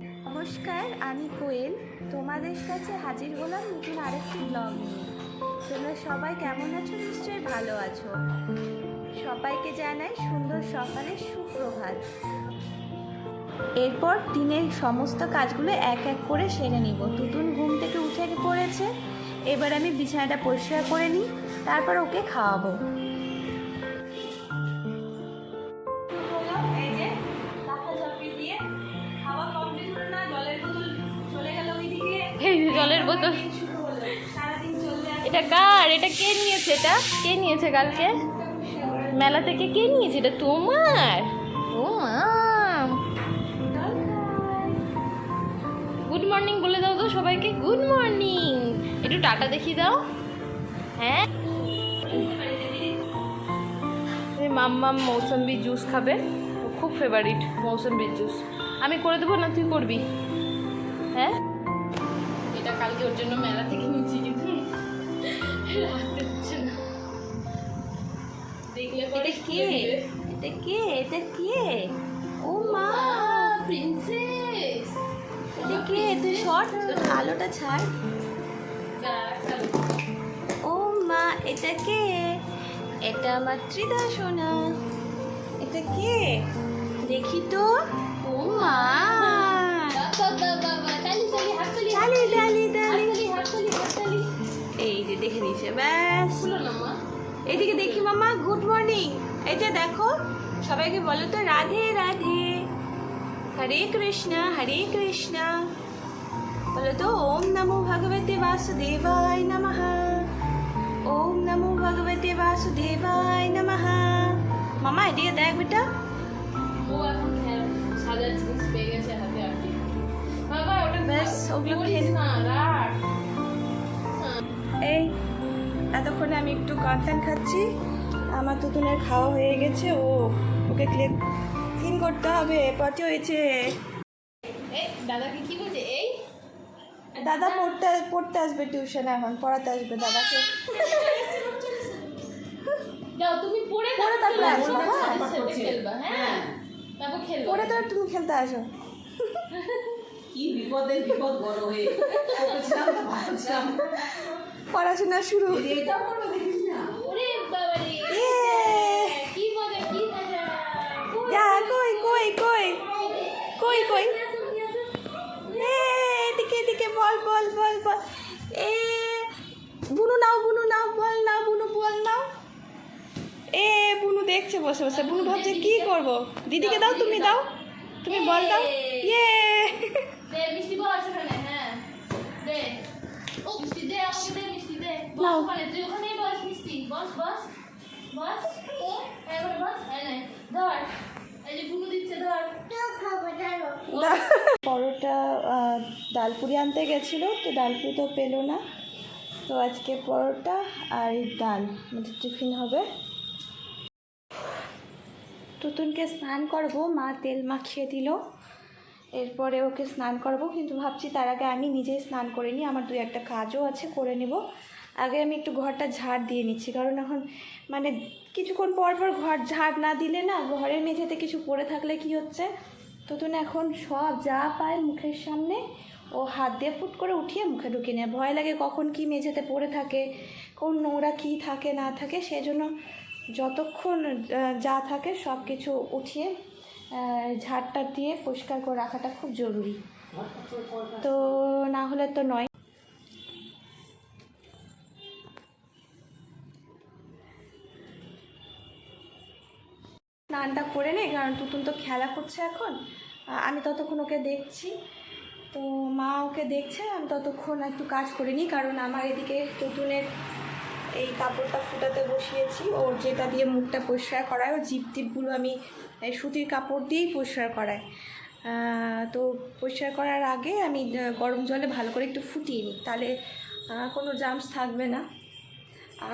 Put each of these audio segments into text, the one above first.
নমস্কার, আমি কোয়েল। তোমাদের কাছে হাজির হলাম নতুন আরেকটি ব্লগ নিয়ে। তোমরা সবাই কেমন আছো? নিশ্চয়ই ভালো আছো। সবাইকে জানাই সুন্দর সকালের সুপ্রভাত। এরপর দিনের সমস্ত কাজগুলো এক এক করে সেরে নিব। তুতুন ঘুম থেকে উঠে পড়েছে। এবার আমি বিছানাটা পরিষ্কার করে নিই, তারপর ওকে খাওয়াবো। জলের বোতল। এটা কার? এটা কে নিয়েছে এটা? কে নিয়েছে কালকে? মেলা থেকে কে নিয়েছে? এটা তোমার? ও গুড মর্নিং বলে দাও তো সবাইকে। Good morning. একটু টাটা দেখিয়ে দাও। হ্যাঁ। মাম্মাম মৌসম্বি জুস খাবে। খুব ফেভারিট মৌসম্বির জুস। আমি করে দেবো না? তুই করবি। হ্যাঁ? এটা জন্য মেলা থেকে নিয়েছি কিন্তু রাখতে দিচ্ছে না। দেখলে পরে কে? এটা কে? এটা কে? ও মা! প্রিন্সেস এটা কে? তুই শর্ট? আলোটা ছাড়। ও মা এটা কে? এটা আমার ত্রিদা সোনা। এটা কে? দেখি তো। ও মা! দেখে ব্যাস। এদিকে দেখি মামা গুড মর্নিং এই যে দেখো সবাইকে বলো তো রাধে রাধে। হরে কৃষ্ণ হরে কৃষ্ণ। বলো তো ওম নমো ভগবতে বাসুদেবায় নমঃ। ওম নমো ভগবতে বাসুদেবায় নমঃ। মামা এদিকে দেখ বেটা। ব্যাস, ওগুলো খেয়ে এই একটু কনফেন খাচ্ছি। আমার তুতুনের খাওয়া হয়ে গেছে। ও ওকে ক্লিন করতে হবে। পটি হয়েছে। দাদাকে কি বলছে? এই? দাদা পড়তে পড়তে আসবে টিউশন এখন পড়াতে আসবে দাদাকে। যাও তুমি পড়ে পড়ে তারপরে আসো, হ্যাঁ। খেলবা হ্যাঁ? তারপর খেলবা। পড়ে তো তুমি খেলতে আসো। কি বিপদের বিপদ বড় হয়ে পড়াশোনা শুরু। এটা করব দেখিস না ওরে বাবারে ইয়ে কি মজা কি মজা যা কই কই কই কই কই এ এদিকে এদিকে বল বল বল বল এ বুনু নাও বুনু নাও বল নাও বুনু বল নাও এ বুনু দেখছে বসে বসে। বুনু ভাবছে কি করব? দিদিকে দাও তুমি দাও। তুমি বল দাও। ইয়ে। হ্যাঁ। পরোটা ডালপুরি আনতে গেছিল তো ডালপুরি তো পেল না। তো আজকে পরোটা আর এই ডাল আমাদের টিফিন হবে। তুতুনকে স্নান করব, মা তেল মাখিয়ে দিল। এরপরে ওকে স্নান করব, কিন্তু ভাবছি তার আগে আমি নিজেই স্নান করে নিই, আমার দুই একটা কাজও আছে, করে নেব। আগে আমি একটু ঘরটা ঝাড় দিয়ে নিচ্ছি, কারণ এখন মানে কিছুক্ষণ পর পর ঘর ঝাড় না দিলে না, ঘরের মেঝেতে কিছু পড়ে থাকলে কি হচ্ছে? তুতুন এখন সব যা পায় মুখের সামনে, ও হাত দিয়ে ফুট করে উঠিয়ে মুখে ঢুকিয়ে নেয়। ভয় লাগে কখন কি মেঝেতে পড়ে থাকে, কোন নোংরা কী থাকে না থাকে, সেজন্য যতক্ষণ যা থাকে সব কিছু উঠিয়ে ঝাড়টা দিয়ে পরিষ্কার করে রাখাটা খুব জরুরি। তো না হলে তো নয়। স্নানটা করে নেই কারণ তুতুন তো খেলা করছে এখন। আমি ততক্ষণ ওকে দেখছি। তো মা ওকে দেখছে, আমি ততক্ষণ একটু কাজ করিনি কারণ আমার এদিকে তুতুনের এই কাপড়টা ফুটাতে বসিয়েছি। ওর যেটা দিয়ে মুখটা পরিষ্কার করায় ও জিপ টিপগুলো আমি সুতির কাপড় দিয়েই পরিষ্কার আহ, তো পরিষ্কার করার আগে আমি গরম জলে ভালো করে একটু ফুটিয়ে নিই। তাহলে কোনো জামস থাকবে না।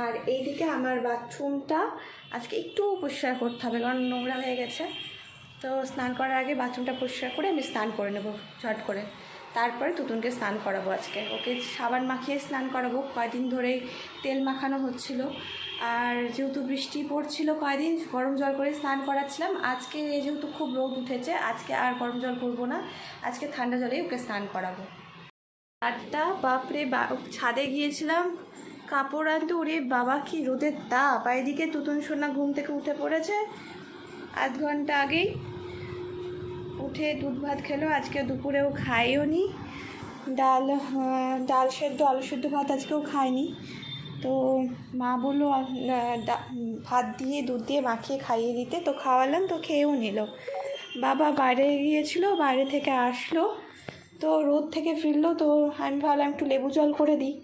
আর এইদিকে আমার বাথরুমটা আজকে একটু পরিষ্কার করতে হবে কারণ নোংরা হয়ে গেছে। তো স্নান করার আগে বাথরুমটা পরিষ্কার করে আমি স্নান করে নেব ঝট করে। তারপরে তুতুনকে স্নান করাবো আজকে। ওকে সাবান মাখিয়ে স্নান করাবো। কয়দিন ধরেই তেল মাখানো হচ্ছিল। আর যেহেতু বৃষ্টি পড়ছিল কয়দিন, গরম জল করে স্নান করাচ্ছিলাম। আজকে যেহেতু খুব রোদ উঠেছে, আজকে আর গরম জল করব না। আজকে ঠান্ডা জলেই ওকে স্নান করাবো। আটটা বাপরে বা, ছাদে গিয়েছিলাম, কাপড় আনতে। ওরে বাবা, কি রোদের তাপ। এদিকে তুতুন সোনা ঘুম থেকে উঠে পড়েছে। আধ ঘণ্টা আগেই উঠে দুধ ভাত খেলো, আজকে দুপুরেও খাইও নি। ডাল ডাল সেদ্ধ, আলু সেদ্ধ ভাত আজকেও খায়নি তো মা বলল ভাত দিয়ে, দুধ দিয়ে মাখিয়ে খাইয়ে দিতে। তো খাওয়ালাম, তো খেয়েও নিল। বাবা বাইরে গিয়েছিল, বাইরে থেকে আসলো। তো রোদ থেকে ফিরলো, তো আমি ভাবলাম একটু লেবু জল করে দিই।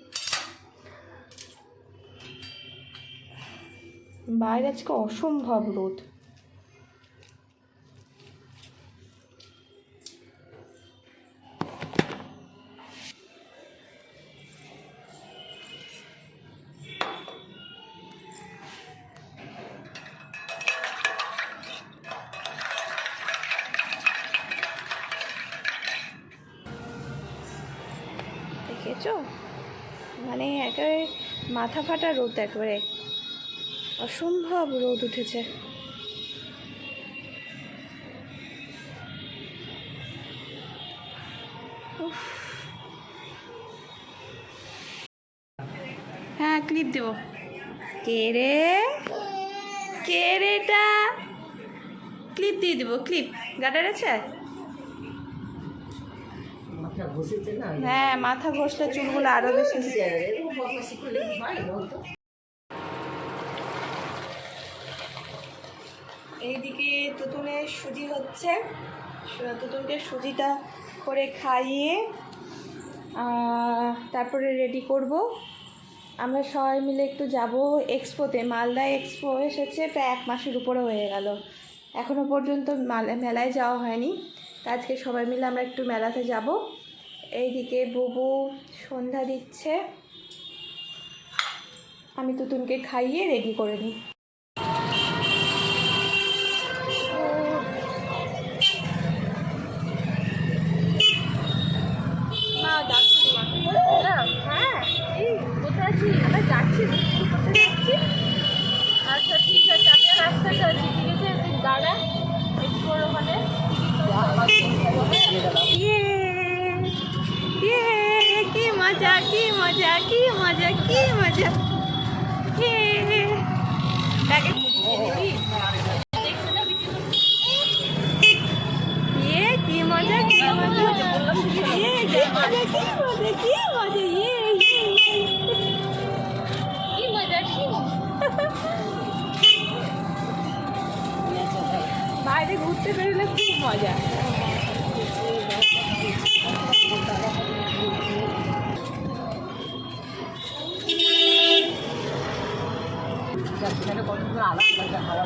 বাইরে আজকে অসম্ভব রোদ। মাথা ফাটা রোদ একেবারে। অসম্ভব রোদ উঠেছে। হ্যাঁ ক্লিপ দেবো। কে রে? কে রে ক্লিপ দিয়ে দেবো ক্লিপ গাটার আছে? হ্যাঁ মাথা ঘষলে চুলগুলো আরও বেশি এইদিকে তুতুনের সুজি হচ্ছে। তুতুনকে সুজিটা করে খাইয়ে তারপরে রেডি করব। আমরা সবাই মিলে একটু যাব এক্সপোতে মালদা এক্সপো এসেছে প্রায় এক মাসের উপরে হয়ে গেল। এখনও পর্যন্ত মাল- মেলায় যাওয়া হয়নি। তা আজকে সবাই মিলে আমরা একটু মেলাতে যাব। এইদিকে বুবু সন্ধ্যা দিচ্ছে। আমি তুতুনকে খাইয়ে রেডি করে নিই। কি মজা কি মজা? ইয়ে ইয়ে ইয়ে কি মজা কি বাইরে ঘুরতে বেরোলে খুব মজা। সেখানে কত সুন্দর আলাদা লাগে হাওয়া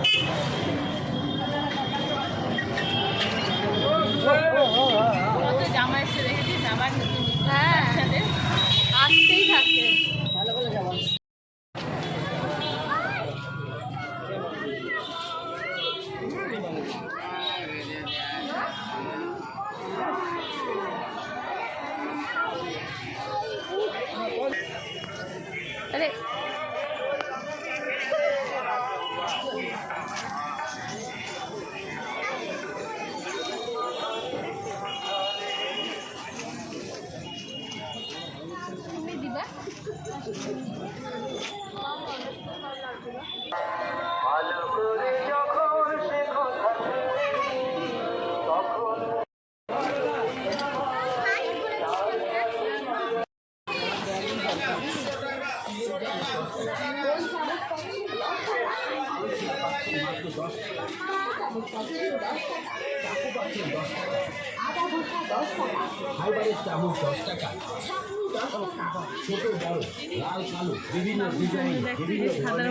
জামা এসে আবার নতুন হ্যাঁ আসতেই থাকে ভালো আরে চামচ দশ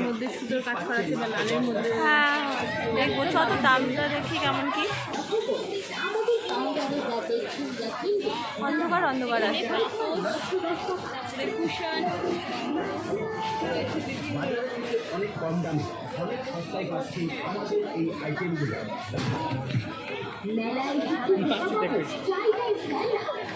মধ্যে সুতোর হ্যাঁ দেখব কত দামটা দেখি কেমন কি অন্ধকার অন্ধকার আছে আইটেমগুলো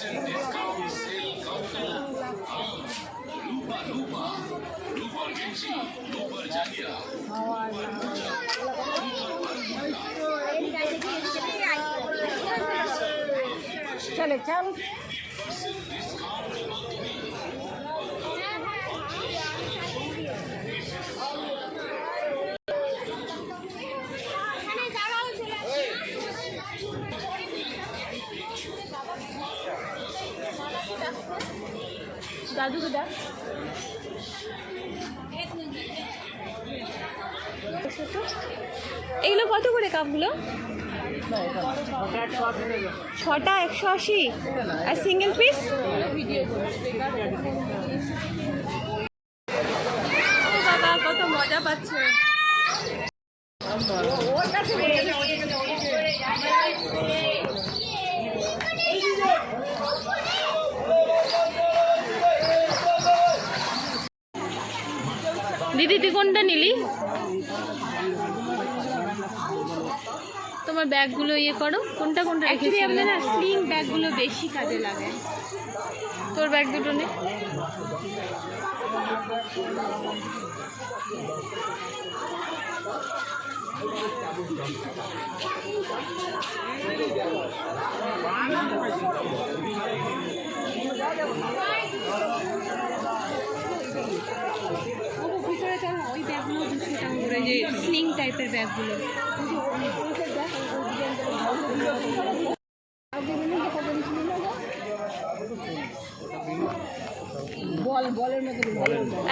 Present discount sale counter. Lupa Lupa, Lupa Genji, Lupa Jalia, Lupa Puja, Lupa Chale, chale. Present এগুলো কত করে কাপগুলো? ছটা একশো আশি। আর সিঙ্গেল পিস কত মজা পাচ্ছে। দিদি তুই কোনটা নিলি? তোমার ব্যাগগুলো ইয়ে করো। কোনটা কোনটা আমাদের না স্লিং ব্যাগগুলো বেশি কাজে লাগে। তোর ব্যাগ দুটো নে। ভিতরে চল না, ওই ব্যাগগুলো স্লিং টাইপের ব্যাগগুলো।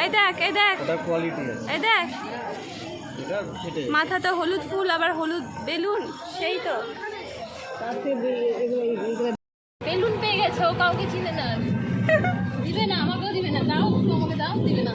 এই দেখ এই দেখ। এই দেখ। মাথাতে হলুদ ফুল আবার হলুদ বেলুন সেই তো। বেলুন পেয়ে গেছে ও কাউকে চিনে না। দিবে না আমাকেও দিবে না দাও আমাকে দাও দিবে না।